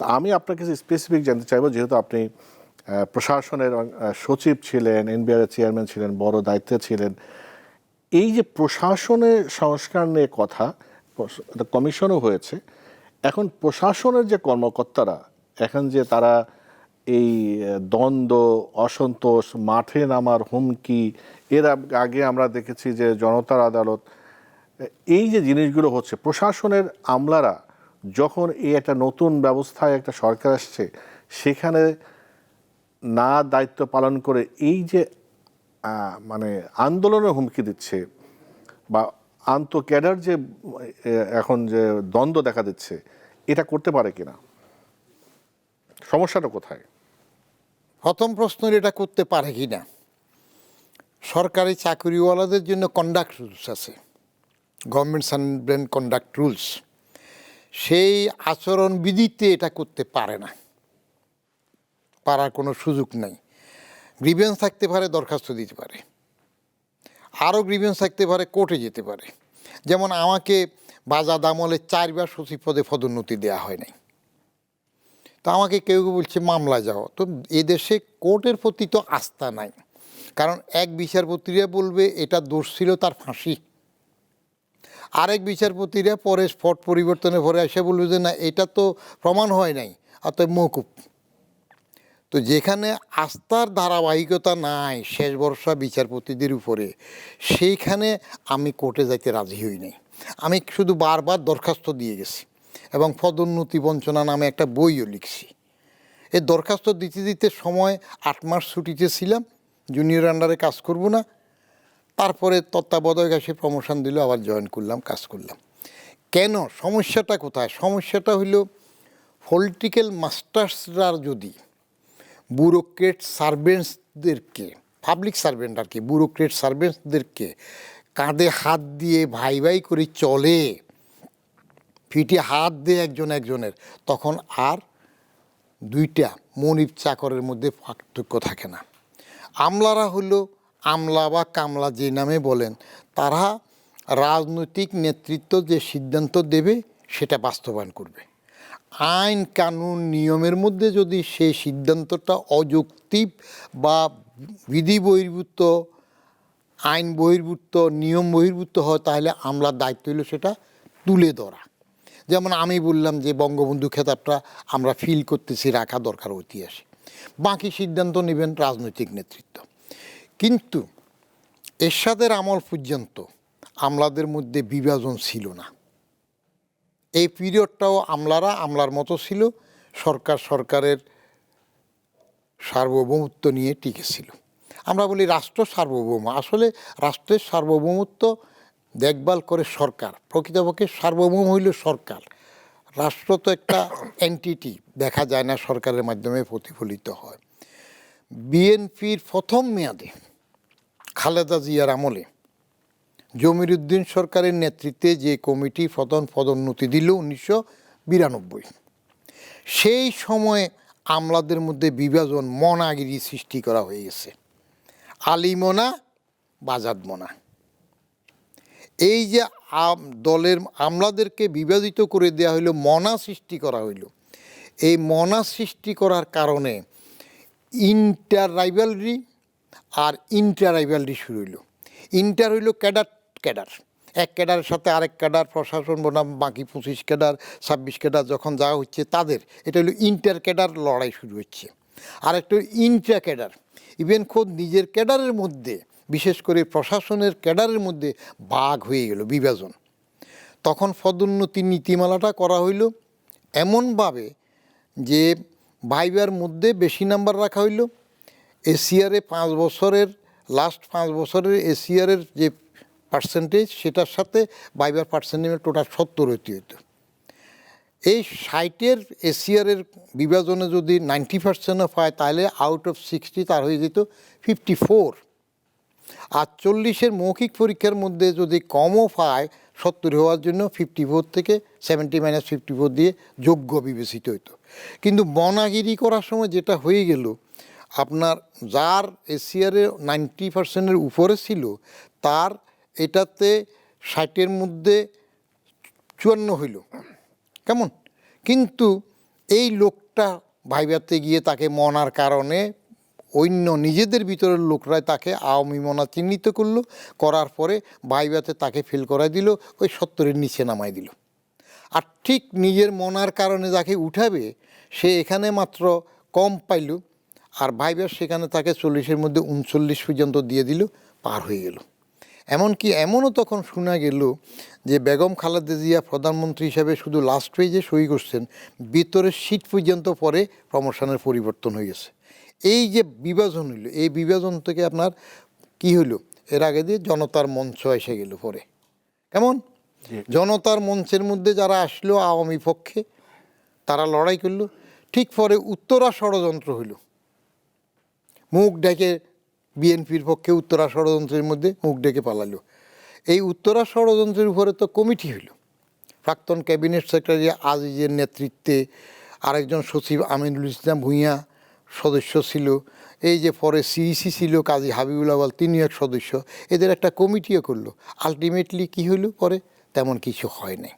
তা আমি আপনার কাছে স্পেসিফিক জানতে চাইব, যেহেতু আপনি প্রশাসনের সচিব ছিলেন এনবিআর চেয়ারম্যান ছিলেন, বড় দায়িত্বে ছিলেন। এই যে প্রশাসনের সংস্কার নিয়ে কথা কমিশনও হয়েছে। এখন প্রশাসনের যে কর্মকর্তারা, এখন যে তারা এই দ্বন্দ্ব, অসন্তোষ, মাঠে নামার হুমকি, এর আগে আমরা দেখেছি যে জনতার আদালত, এই যে জিনিসগুলো হচ্ছে, প্রশাসনের আমলারা যখন এই একটা নতুন ব্যবস্থায় একটা সরকার আসছে, সেখানে না দায়িত্ব পালন করে এই যে মানে আন্দোলনের হুমকি দিচ্ছে বা আন্ত ক্যাডার যে এখন যে দ্বন্দ্ব দেখা দিচ্ছে, এটা করতে পারে কিনা? সমস্যাটা কোথায়? প্রথম প্রশ্ন এটা করতে পারে কি না সরকারি চাকরিওয়ালাদের জন্য কন্ডাক্ট রুলস আছে। গভর্নমেন্ট সানব্রেন কন্ডাক্ট রুলস সেই আচরণবিধিতে এটা করতে পারে না। পারার কোনো সুযোগ নাই। গ্রিভেন্স থাকতে পারে, দরখাস্ত দিতে পারে। আরও গ্রিভেন্স থাকতে পারে কোর্টে যেতে পারে। যেমন আমাকে বাজাদ আমলে চারবার সচিব পদে পদোন্নতি দেওয়া হয় নাই। তো আমাকে কেউ কেউ বলছে, মামলা যাও। তো এদেশে কোর্টের প্রতি তো আস্থা নাই। কারণ এক বিচারপতিরা বলবে, এটা দোষ ছিল তার ফাঁসি। আরেক বিচারপতিরা পরে স্পট পরিবর্তনের পরে এসে বলবে যে, না, এটা তো প্রমাণ হয় নাই, অতএব মৌকুব তো যেখানে আস্থার ধারাবাহিকতা নাই শেষ ভরসা বিচারপতিদের উপরে, সেইখানে আমি কোর্টে যাইতে রাজি হই নাই। আমি শুধু বারবার দরখাস্ত দিয়ে গেছি এবং পদোন্নতি বঞ্চনা নামে একটা বইও লিখছি। এই দরখাস্ত দিতে দিতে সময় আট মাস ছুটিতে ছিলাম, জুনিয়র আন্ডারে কাজ করব না তারপরে তত্ত্বাবধায়ক এসে প্রমোশন দিল, আবার জয়েন করলাম, কাজ করলাম। কেন? সমস্যাটা কোথায়? সমস্যাটা হইল পলিটিক্যাল মাস্টার্সরা যদি ব্যুরোক্রেট সার্ভেন্টসদেরকে পাবলিক সার্ভেন্ট আর কি ব্যুরোক্রেট সার্ভেন্টসদেরকে কাঁধে হাত দিয়ে ভাই ভাই করে চলে, পিঠে হাত দিয়ে একজন একজনের, তখন আর দুইটা মনিব চাকরের মধ্যে পার্থক্য থাকে না। আমলারা হলো আমলা বা কামলা যে নামে বলেন, তারা রাজনৈতিক নেতৃত্ব যে সিদ্ধান্ত দেবে, সেটা বাস্তবায়ন করবে। আইন, কানুন, নিয়মের মধ্যে যদি সেই সিদ্ধান্তটা অযৌক্তিক বা বিধি বহির্ভূত, আইন বহির্ভূত, নিয়ম বহির্ভূত হয়, তাহলে আমলার দায়িত্ব হলো সেটা তুলে ধরা। যেমন আমি বললাম যে বঙ্গবন্ধু খেতাবটা আমরা ফিল করতেছি, রাখা দরকার ঐতিহাসিক। বাকি সিদ্ধান্ত নেবেন রাজনৈতিক নেতৃত্ব। কিন্তু এরশাদের আমল পর্যন্ত আমলাদের মধ্যে বিভাজন ছিল না। এই পিরিয়ডটাও আমলারা আমলার মতো ছিল, সরকার সরকারের সার্বভৌমত্ব নিয়ে টিকেছিল আমরা বলি রাষ্ট্র সার্বভৌম। আসলে রাষ্ট্রের সার্বভৌমত্ব দেখভাল করে সরকার, প্রকৃতপক্ষে সার্বভৌম হইল সরকার। রাষ্ট্র তো একটা এন্টিটি দেখা যায় না সরকারের মাধ্যমে প্রতিফলিত হয়। বিএনপির প্রথম মেয়াদে খালেদা জিয়ার আমলে জমির উদ্দিন সরকারের নেতৃত্বে যে কমিটি প্রধান পদোন্নতি দিল উনিশশো বিরানব্বই। সেই সময়ে আমলাদের মধ্যে বিভাজন মনাগিরি সৃষ্টি করা হয়ে গেছে। আলিমনা, বাজাদমনা। এই যে দলের আমলাদেরকে বিভাজিত করে দেওয়া হইল, মনা সৃষ্টি করা হইল। এই মনা সৃষ্টি করার কারণে ইন্টার রাইভালরি আর ইন্টার রাইভালরি শুরু হইল। ইন্টার হইল ক্যাডার ক্যাডার। এক ক্যাডারের সাথে আরেক ক্যাডার, প্রশাসন বনাম, বাকি পঁচিশ ক্যাডার, ছাব্বিশ ক্যাডার, যখন যাওয়া হচ্ছে তাদের। এটা হলো ইন্টার ক্যাডার লড়াই শুরু হচ্ছে। আর একটা ইন্ট্রা ক্যাডার। ইভেন খোদ নিজের ক্যাডারের মধ্যে, বিশেষ করে প্রশাসনের ক্যাডারের মধ্যে ভাগ হয়ে গেল, বিভাজন। তখন পদোন্নতি নীতিমালাটা করা হইল এমনভাবে যে ভাইবার মধ্যে বেশি নাম্বার রাখা হইল এশিয়ারে পাঁচ বছরের লাস্ট পাঁচ বছরের এশিয়ারের যে পার্সেন্টেজ সেটার সাথে বাইবার পার্সেন্টেজের টোটাল সত্তর হইতে হইতো। এই ষাটের এশিয়ারের বিভাজনে যদি নাইনটি পার্সেন্টও পায়, তাহলে আউট অফ সিক্সটি তার হয়ে যেত ফিফটি ফোর আর চল্লিশের মৌখিক পরীক্ষার মধ্যে যদি কমও পায়, সত্তর হওয়ার জন্য ফিফটি ফোর থেকে সেভেন্টি মাইনাস ফিফটি ফোর দিয়ে যোগ্য বিবেচিত হতো কিন্তু বনাগিরি করার সময় যেটা হয়ে গেল আপনার যার এশিয়ারে নাইনটি পার্সেন্টের উপরে ছিল, তার এটাতে ষাটের মধ্যে চুয়ান্ন হইল। কেমন? কিন্তু এই লোকটা ভাইবাতে গিয়ে তাকে মনার কারণে অন্য নিজেদের ভিতরের লোকরাই তাকে আওয়ামী মনা চিহ্নিত করল, করার পরে ভাইবাতে তাকে ফিল করাই দিল, ওই সত্তরের নিচে নামাই দিল। আর ঠিক নিজের মনার কারণে যাকে উঠাবে, সে এখানে মাত্র কম পাইল আর ভাইবার সেখানে তাকে চল্লিশের মধ্যে উনচল্লিশ পর্যন্ত দিয়ে দিল পার হয়ে গেল। এমনকি এমনও তখন শোনা গেল যে বেগম খালেদা জিয়া প্রধানমন্ত্রী হিসাবে শুধু লাস্ট পেজে সই করছেন ভিতরের সিট পর্যন্ত পরে প্রমোশনের পরিবর্তন হয়ে গেছে। এই যে বিভাজন হইল এই বিভাজন থেকে আপনার কি হইল? এর আগে দিয়ে জনতার মঞ্চ এসে গেল পরে। কেমন? জনতার মঞ্চের মধ্যে যারা আসলো আওয়ামী পক্ষে তারা লড়াই করল। ঠিক পরে উত্তরা ষড়যন্ত্র হইল। মুখ ডেকে বিএনপির পক্ষে উত্তরা ষড়যন্ত্রের মধ্যে মুখ ডেকে পালালো। এই উত্তরা ষড়যন্ত্রের উপরে তো কমিটি হইল। প্রাক্তন ক্যাবিনেট সেক্রেটারি আজিজের নেতৃত্বে আরেকজন সচিব আমিনুল ইসলাম ভূঁইয়া সদস্য ছিল। এই যে পরে সিইসি ছিল কাজী হাবিবুল আওয়াল তিনি এক সদস্য। এদের একটা কমিটিও করল। আলটিমেটলি কি হইল পরে? তেমন কিছু হয় নাই।